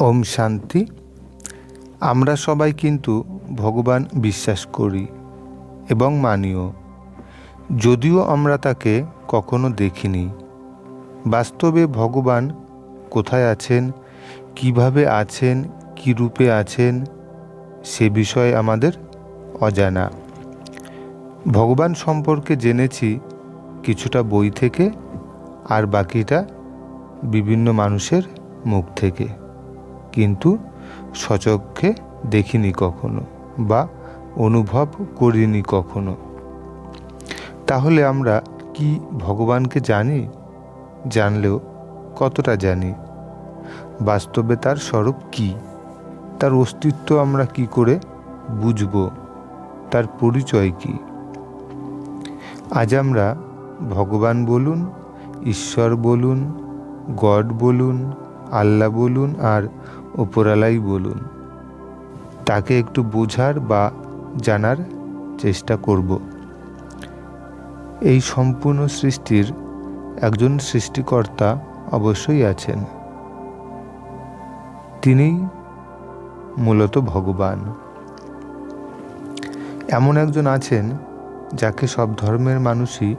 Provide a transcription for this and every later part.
ওম শান্তি। আমরা সবাই কিন্তু ভগবান বিশ্বাস করি এবং মানিও। যদিও আমরা তাকে কখনো দেখিনি। বাস্তবে ভগবান কোথায় আছেন, কীভাবে আছেন, কী রূপে আছেন, সে বিষয়ে আমাদের অজানা। ভগবান সম্পর্কে জেনেছি কিছুটা বই থেকে আর বাকিটা বিভিন্ন মানুষের মুখ থেকে। কিন্তু সচক্ষে দেখিনি কখনো বা অনুভব করিনি কখনো। তাহলে আমরা কি ভগবানকে জানি? জানলেও কতটা জানি? বাস্তবে তার স্বরূপ কি? তার অস্তিত্ব আমরা কি করে বুঝব? তার পরিচয় কি? আজ আমরা ভগবান বলুন, ঈশ্বর বলুন, গড বলুন আল্লাহ বলুন আর ওপরালাই বলুন, তাকে একটু বোঝার বা জানার চেষ্টা করব। এই সম্পূর্ণ সৃষ্টির একজন সৃষ্টিকর্তা অবশ্যই আছেন। তিনিই মূলত ভগবান। এমন একজন আছেন যাকে সব ধর্মের মানুষই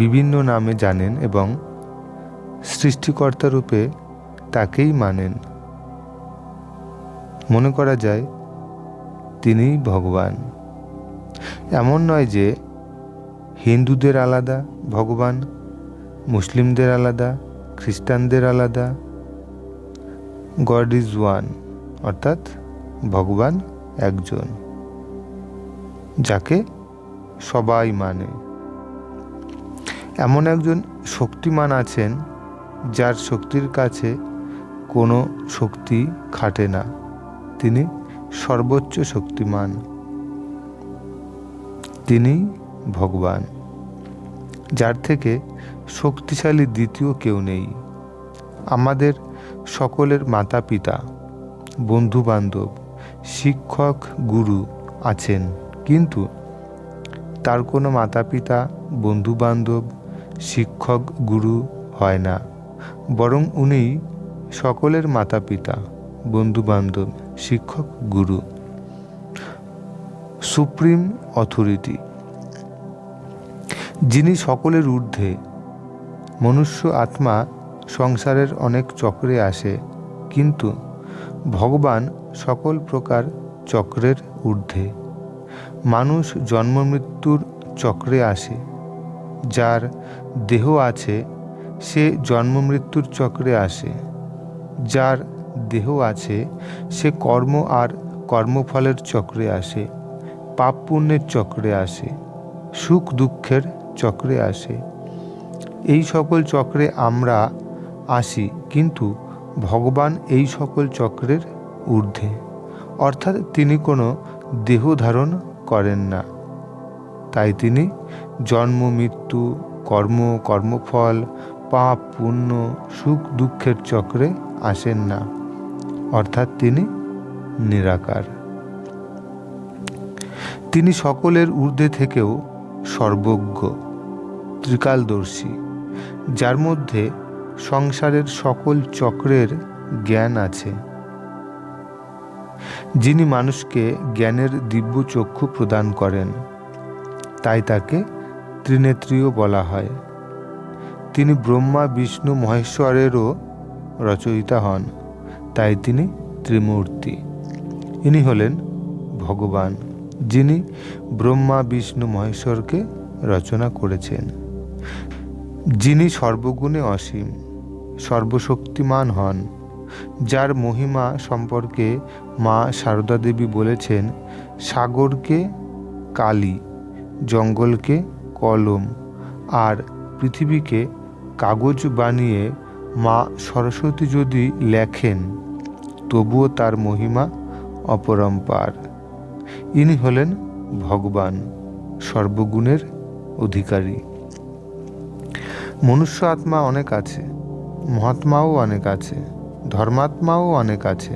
বিভিন্ন নামে জানেন এবং সৃষ্টিকর্তা রূপে তাকেই মানেন। মনে করা যায় তিনি ভগবান। এমন নয় যে হিন্দুদের আলাদা, ভগবান মুসলিমদের আলাদা, খ্রিস্টানদের আলাদা। গড ইজ ওয়ান, অর্থাৎ ভগবান একজন, যাকে সবাই মানে। এমন একজন শক্তিমান আছেন যার শক্তির কাছে কোনো শক্তি খাটে না। তিনি সর্বোচ্চ শক্তিমান। তিনি ভগবান, যার থেকে শক্তিশালী দ্বিতীয় কেউ নেই। আমাদের সকলের মাতা পিতা বন্ধু বান্ধব শিক্ষক, গুরু আছেন, কিন্তু তার কোনো মাতা পিতা বন্ধু বান্ধব শিক্ষক, গুরু হয় না। বরং উনি সকলের মাতা পিতা বন্ধু বান্ধব শিক্ষক, গুরু, সুপ্রিম অথরিটি, যিনি সকলের ঊর্ধ্বে, মনুষ্য আত্মা সংসারের অনেক চক্রে আসে, কিন্তু ভগবান সকল প্রকার চক্রের ঊর্ধ্বে। মানুষ জন্ম মৃত্যুর চক্রে আসে, যার দেহ আছে সে জন্ম মৃত্যুর চক্রে আসে, যার দেহ আছে, সে কর্ম আর কর্মফলের চক্রে আসে, পাপ পুণ্যের চক্রে আসে, সুখ দুঃখের চক্রে আসে। এই সকল চক্রে আমরা আসি, কিন্তু ভগবান এই সকল চক্রের ঊর্ধ্বে। অর্থাৎ তিনি কোনো দেহ ধারণ করেন না। তাই তিনি জন্ম, মৃত্যু, কর্ম, কর্মফল, পাপ, পুণ্য, সুখ, দুঃখের চক্রে আসেন না। অর্থাৎ তিনি নিরাকার। তিনি সকলের ঊর্ধ্বে থেকেও সর্বজ্ঞ, ত্রিকালদর্শী, যার মধ্যে সংসারের সকল চক্রের জ্ঞান আছে। যিনি মানুষকে জ্ঞানের দিব্য চক্ষু প্রদান করেন, তাই তাকে ত্রিনেত্রীয় বলা হয়। তিনি ব্রহ্মা, বিষ্ণু, মহেশ্বরেরও রচয়িতা হন। তাই তিনি ত্রিমূর্তি। ইনি হলেন ভগবান, যিনি ব্রহ্মা, বিষ্ণু, মহেশ্বরকে রচনা করেছেন। যিনি সর্বগুণে অসীম, সর্বশক্তিমান হন, যার মহিমা সম্পর্কে মা সারদা দেবী বলেছেন, সাগরকে কালি, জঙ্গলকে কলম, আর পৃথিবীকে কাগজ বানিয়ে মা সরস্বতী যদি লেখেন, তবুও তার মহিমা অপরম্পার। ইনি হলেন ভগবান, সর্বগুণের অধিকারী। মনুষ্য আত্মা অনেক আছে, মহাত্মাও অনেক আছে, ধর্মাত্মাও অনেক আছে,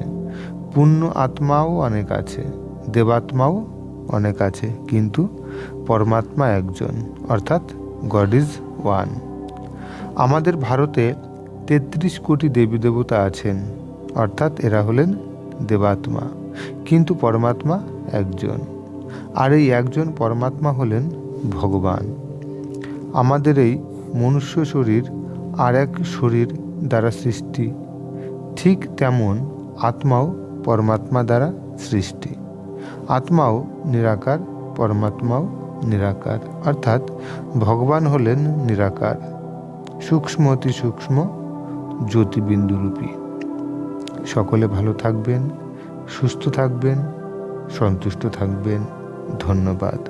পুণ্য আত্মাও অনেক আছে, দেবাত্মাও অনেক আছে, কিন্তু পরমাত্মা একজন, অর্থাৎ গড ইজ ওয়ান। আমাদের ভারতে তেত্রিশ কোটি দেবী দেবতা আছেন, অর্থাৎ এরা হলেন দেবাত্মা। কিন্তু পরমাত্মা একজন। আর এই একজন পরমাত্মা হলেন ভগবান। আমাদের এই মনুষ্য শরীর আর এক শরীর দ্বারা সৃষ্টি। ঠিক তেমন আত্মাও পরমাত্মা দ্বারা সৃষ্টি। আত্মাও নিরাকার, পরমাত্মাও নিরাকার। অর্থাৎ ভগবান হলেন নিরাকার। সূক্ষ্ম অতি সূক্ষ্ম জ্যোতিবিন্দুরূপী সকলে ভালো থাকবেন সুস্থ থাকবেন সন্তুষ্ট থাকবেন। ধন্যবাদ।